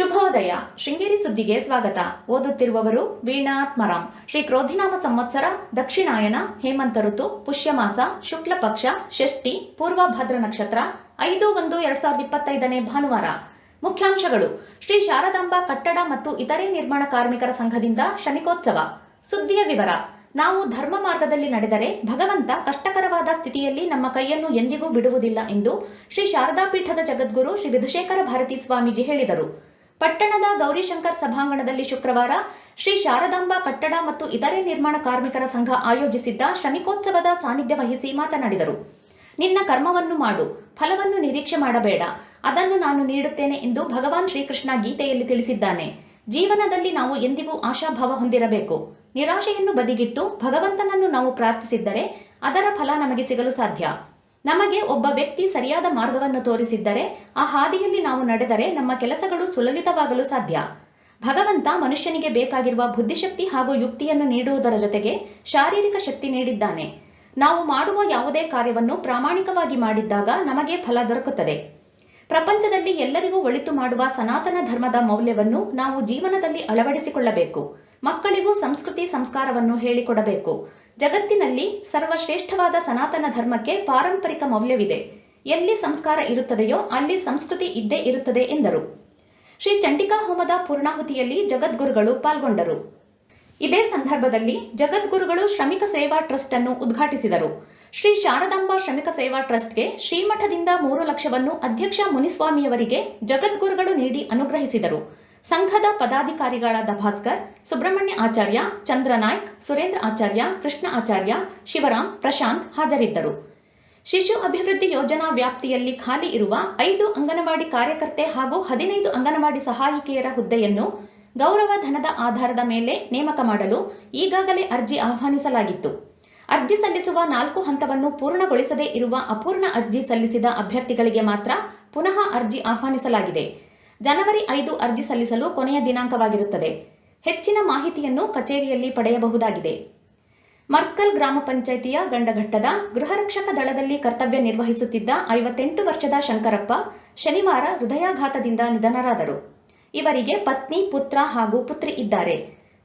ಶುಭೋದಯ. ಶೃಂಗೇರಿ ಸುದ್ದಿಗೆ ಸ್ವಾಗತ. ಓದುತ್ತಿರುವವರು ವೀಣಾತ್ಮರಾಮ್ ಶ್ರೀ ಕ್ರೋಧಿನಾಮ ಸಂವತ್ಸರ, ದಕ್ಷಿಣಾಯನ, ಹೇಮಂತ ಋತು, ಪುಷ್ಯಮಾಸ ಶುಕ್ಲ ಪಕ್ಷ ಷಷ್ಠಿ ಪೂರ್ವ ಭದ್ರ ನಕ್ಷತ್ರ, ಐದು ಒಂದು ಎರಡ್ ಸಾವಿರದ ಇಪ್ಪತ್ತೈದನೇ ಭಾನುವಾರ. ಮುಖ್ಯಾಂಶಗಳು. ಶ್ರೀ ಶಾರದಾಂಬಾ ಕಟ್ಟಡ ಮತ್ತು ಇತರೆ ನಿರ್ಮಾಣ ಕಾರ್ಮಿಕರ ಸಂಘದಿಂದ ಶನಿಕೋತ್ಸವ. ಸುದ್ದಿಯ ವಿವರ. ನಾವು ಧರ್ಮ ಮಾರ್ಗದಲ್ಲಿ ನಡೆದರೆ ಭಗವಂತ ಕಷ್ಟಕರವಾದ ಸ್ಥಿತಿಯಲ್ಲಿ ನಮ್ಮ ಕೈಯನ್ನು ಎಂದಿಗೂ ಬಿಡುವುದಿಲ್ಲ ಎಂದು ಶ್ರೀ ಶಾರದಾ ಪೀಠದ ಜಗದ್ಗುರು ಶ್ರೀ ವಿಧುಶೇಖರ ಭಾರತಿ ಸ್ವಾಮೀಜಿ ಹೇಳಿದರು. ಪಟ್ಟಣದ ಗೌರಿಶಂಕರ್ ಸಭಾಂಗಣದಲ್ಲಿ ಶುಕ್ರವಾರ ಶ್ರೀ ಶಾರದಾಂಬಾ ಕಟ್ಟಡ ಮತ್ತು ಇತರೆ ನಿರ್ಮಾಣ ಕಾರ್ಮಿಕರ ಸಂಘ ಆಯೋಜಿಸಿದ್ದ ಶ್ರಮಿಕೋತ್ಸವದ ಸಾನ್ನಿಧ್ಯ ವಹಿಸಿ ಮಾತನಾಡಿದರು. ನಿನ್ನ ಕರ್ಮವನ್ನು ಮಾಡು, ಫಲವನ್ನು ನಿರೀಕ್ಷೆ ಮಾಡಬೇಡ, ಅದನ್ನು ನಾನು ನೀಡುತ್ತೇನೆ ಎಂದು ಭಗವಾನ್ ಶ್ರೀಕೃಷ್ಣ ಗೀತೆಯಲ್ಲಿ ತಿಳಿಸಿದ್ದಾನೆ. ಜೀವನದಲ್ಲಿ ನಾವು ಎಂದಿಗೂ ಆಶಾಭಾವ ಹೊಂದಿರಬೇಕು. ನಿರಾಶೆಯನ್ನು ಬದಿಗಿಟ್ಟು ಭಗವಂತನನ್ನು ನಾವು ಪ್ರಾರ್ಥಿಸಿದ್ದರೆ ಅದರ ಫಲ ನಮಗೆ ಸಿಗಲು ಸಾಧ್ಯ. ನಮಗೆ ಒಬ್ಬ ವ್ಯಕ್ತಿ ಸರಿಯಾದ ಮಾರ್ಗವನ್ನು ತೋರಿಸಿದ್ದರೆ, ಆ ಹಾದಿಯಲ್ಲಿ ನಾವು ನಡೆದರೆ ನಮ್ಮ ಕೆಲಸಗಳು ಸುಲಲಿತವಾಗಲು ಸಾಧ್ಯ. ಭಗವಂತ ಮನುಷ್ಯನಿಗೆ ಬೇಕಾಗಿರುವ ಬುದ್ಧಿಶಕ್ತಿ ಹಾಗೂ ಯುಕ್ತಿಯನ್ನು ನೀಡುವುದರ ಜೊತೆಗೆ ಶಾರೀರಿಕ ಶಕ್ತಿ ನೀಡಿದ್ದಾನೆ. ನಾವು ಮಾಡುವ ಯಾವುದೇ ಕಾರ್ಯವನ್ನು ಪ್ರಾಮಾಣಿಕವಾಗಿ ಮಾಡಿದ್ದಾಗ ನಮಗೆ ಫಲ ದೊರಕುತ್ತದೆ. ಪ್ರಪಂಚದಲ್ಲಿ ಎಲ್ಲರಿಗೂ ಒಳಿತು ಮಾಡುವ ಸನಾತನ ಧರ್ಮದ ಮೌಲ್ಯವನ್ನು ನಾವು ಜೀವನದಲ್ಲಿ ಅಳವಡಿಸಿಕೊಳ್ಳಬೇಕು. ಮಕ್ಕಳಿಗೂ ಸಂಸ್ಕೃತಿ ಸಂಸ್ಕಾರವನ್ನು ಹೇಳಿಕೊಡಬೇಕು. ಜಗತ್ತಿನಲ್ಲಿ ಸರ್ವಶ್ರೇಷ್ಠವಾದ ಸನಾತನ ಧರ್ಮಕ್ಕೆ ಪಾರಂಪರಿಕ ಮೌಲ್ಯವಿದೆ. ಎಲ್ಲಿ ಸಂಸ್ಕಾರ ಇರುತ್ತದೆಯೋ ಅಲ್ಲಿ ಸಂಸ್ಕೃತಿ ಇದ್ದೇ ಇರುತ್ತದೆ ಎಂದರು. ಶ್ರೀ ಚಂಡಿಕಾ ಹೋಮದ ಪೂರ್ಣಾಹುತಿಯಲ್ಲಿ ಜಗದ್ಗುರುಗಳು ಪಾಲ್ಗೊಂಡರು. ಇದೇ ಸಂದರ್ಭದಲ್ಲಿ ಜಗದ್ಗುರುಗಳು ಶ್ರಮಿಕ ಸೇವಾ ಟ್ರಸ್ಟ್ ಅನ್ನು ಉದ್ಘಾಟಿಸಿದರು. ಶ್ರೀ ಶಾರದಾಂಬಾ ಶ್ರಮಿಕ ಸೇವಾ ಟ್ರಸ್ಟ್ಗೆ ಶ್ರೀಮಠದಿಂದ ಮೂರು ಲಕ್ಷವನ್ನು ಅಧ್ಯಕ್ಷ ಮುನಿಸ್ವಾಮಿಯವರಿಗೆ ಜಗದ್ಗುರುಗಳು ನೀಡಿ ಅನುಗ್ರಹಿಸಿದರು. ಸಂಘದ ಪದಾಧಿಕಾರಿಗಳಾದ ಭಾಸ್ಕರ್, ಸುಬ್ರಹ್ಮಣ್ಯ ಆಚಾರ್ಯ, ಚಂದ್ರನಾಯ್ಕ್, ಸುರೇಂದ್ರ ಆಚಾರ್ಯ, ಕೃಷ್ಣ ಆಚಾರ್ಯ, ಶಿವರಾಮ್, ಪ್ರಶಾಂತ್ ಹಾಜರಿದ್ದರು. ಶಿಶು ಅಭಿವೃದ್ಧಿ ಯೋಜನಾ ವ್ಯಾಪ್ತಿಯಲ್ಲಿ ಖಾಲಿ ಇರುವ ಐದು ಅಂಗನವಾಡಿ ಕಾರ್ಯಕರ್ತೆ ಹಾಗೂ ಹದಿನೈದು ಅಂಗನವಾಡಿ ಸಹಾಯಕಿಯರ ಹುದ್ದೆಯನ್ನು ಗೌರವ ಧನದ ಆಧಾರದ ಮೇಲೆ ನೇಮಕ ಮಾಡಲು ಈಗಾಗಲೇ ಅರ್ಜಿ ಆಹ್ವಾನಿಸಲಾಗಿತ್ತು. ಅರ್ಜಿ ಸಲ್ಲಿಸುವ ನಾಲ್ಕು ಹಂತವನ್ನು ಪೂರ್ಣಗೊಳಿಸದೇ ಇರುವ ಅಪೂರ್ಣ ಅರ್ಜಿ ಸಲ್ಲಿಸಿದ ಅಭ್ಯರ್ಥಿಗಳಿಗೆ ಮಾತ್ರ ಪುನಃ ಅರ್ಜಿ ಆಹ್ವಾನಿಸಲಾಗಿದೆ. ಜನವರಿ ಐದು ಅರ್ಜಿ ಸಲ್ಲಿಸಲು ಕೊನೆಯ ದಿನಾಂಕವಾಗಿರುತ್ತದೆ. ಹೆಚ್ಚಿನ ಮಾಹಿತಿಯನ್ನು ಕಚೇರಿಯಲ್ಲಿ ಪಡೆಯಬಹುದಾಗಿದೆ. ಮರ್ಕಲ್ ಗ್ರಾಮ ಪಂಚಾಯಿತಿಯ ಗಂಡಘಟ್ಟದ ಗೃಹರಕ್ಷಕ ದಳದಲ್ಲಿ ಕರ್ತವ್ಯ ನಿರ್ವಹಿಸುತ್ತಿದ್ದ ಐವತ್ತೆಂಟು ವರ್ಷದ ಶಂಕರಪ್ಪ ಶನಿವಾರ ಹೃದಯಾಘಾತದಿಂದ ನಿಧನರಾದರು. ಇವರಿಗೆ ಪತ್ನಿ, ಪುತ್ರ ಹಾಗೂ ಪುತ್ರಿ ಇದ್ದಾರೆ.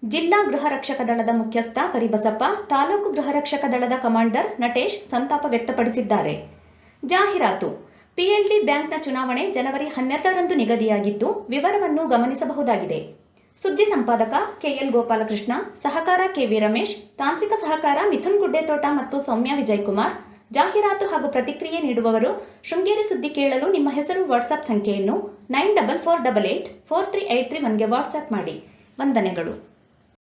ಜಿಲ್ಲಾ ಗೃಹರಕ್ಷಕ ದಳದ ಮುಖ್ಯಸ್ಥ ಕರಿಬಸಪ್ಪ, ತಾಲೂಕು ಗೃಹರಕ್ಷಕ ದಳದ ಕಮಾಂಡರ್ ನಟೇಶ್ ಸಂತಾಪ ವ್ಯಕ್ತಪಡಿಸಿದ್ದಾರೆ. ಜಾಹೀರಾತು ಪಿಎಲ್ಡಿ ಬ್ಯಾಂಕ್ನ ಚುನಾವಣೆ ಜನವರಿ ಹನ್ನೆರಡರಂದು ನಿಗದಿಯಾಗಿದ್ದು ವಿವರವನ್ನು ಗಮನಿಸಬಹುದಾಗಿದೆ. ಸುದ್ದಿ ಸಂಪಾದಕ ಕೆಎಲ್ ಗೋಪಾಲಕೃಷ್ಣ, ಸಹಕಾರ ಕೆವಿ ರಮೇಶ್, ತಾಂತ್ರಿಕ ಸಹಕಾರ ಮಿಥುನ್ ಗುಡ್ಡೆತೋಟ ಮತ್ತು ಸೌಮ್ಯ ವಿಜಯಕುಮಾರ್, ಜಾಹೀರಾತು ಹಾಗೂ ಪ್ರತಿಕ್ರಿಯೆ ನೀಡುವವರು ಶೃಂಗೇರಿ ಸುದ್ದಿ ಕೇಳಲು ನಿಮ್ಮ ಹೆಸರು ವಾಟ್ಸಾಪ್ ಸಂಖ್ಯೆಯನ್ನು nine double four double eight four three eight three ಒನ್ಗೆ WhatsApp ಮಾಡಿ. ವಂದನೆಗಳು.